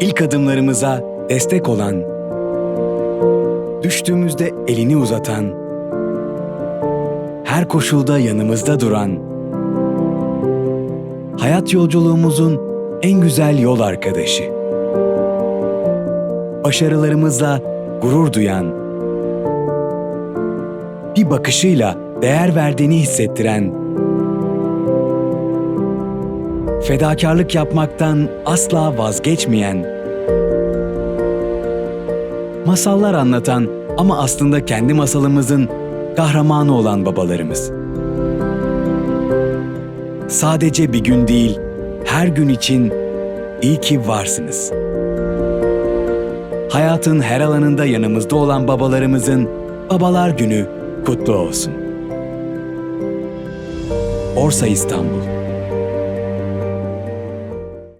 ilk adımlarımıza destek olan, düştüğümüzde elini uzatan, her koşulda yanımızda duran, hayat yolculuğumuzun en güzel yol arkadaşı, başarılarımızla gurur duyan, bir bakışıyla değer verdiğini hissettiren, fedakarlık yapmaktan asla vazgeçmeyen, masallar anlatan ama aslında kendi masalımızın kahramanı olan babalarımız. Sadece bir gün değil, her gün için iyi ki varsınız. Hayatın her alanında yanımızda olan babalarımızın Babalar Günü kutlu olsun. Orsa İstanbul